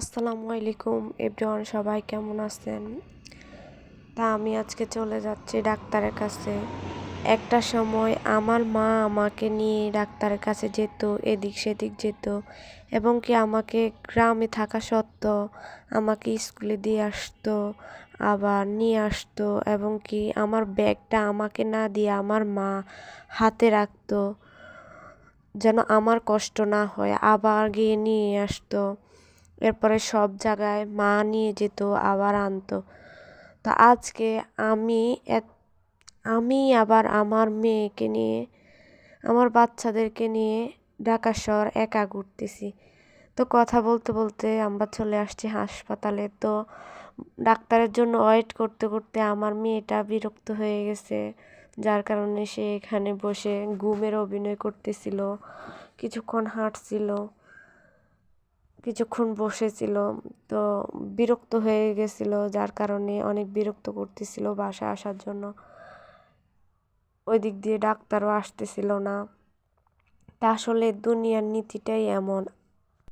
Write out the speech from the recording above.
আসসালামু আলাইকুম, এভরিওয়ান সবাই কেমন আছেন? তা আমি আজকে চলে যাচ্ছি ডাক্তারের কাছে। একটা সময় আমার মা আমাকে নিয়ে ডাক্তারের কাছে যেত, এদিক সেদিক যেত এবং কি আমাকে গ্রামে থাকা সত্ত্বেও আমাকে স্কুলে দিয়ে আসতো, আবার নিয়ে আসতো এবং কি আমার ব্যাগটা আমাকে না দিয়ে আমার মা হাতে রাখতো যেন আমার কষ্ট না হয়, আবার গিয়ে নিয়ে আসতো। এরপরে সব জায়গায় মা নিয়ে যেত, আবার আনতো। তা আজকে আমি এক আমি আবার আমার মেয়েকে নিয়ে, আমার বাচ্চাদেরকে নিয়ে ঢাকা শহর একা ঘুরতেছি। তো কথা বলতে বলতে আমরা চলে আসছি হাসপাতালে। তো ডাক্তারের জন্য ওয়েট করতে করতে আমার মেয়েটা বিরক্ত হয়ে গেছে, যার কারণে সে এখানে বসে ঘুমের অভিনয় করতেছিল, কিছুক্ষণ হাঁটছিল। কিছুক্ষণ বসেছিল, তো বিরক্ত হয়ে গেছিল, যার কারণে অনেক বিরক্ত করতেছিল বাসায় আসার জন্য। ওই দিক দিয়ে ডাক্তারও আসতেছিল না। তা আসলে দুনিয়ার নীতিটাই এমন।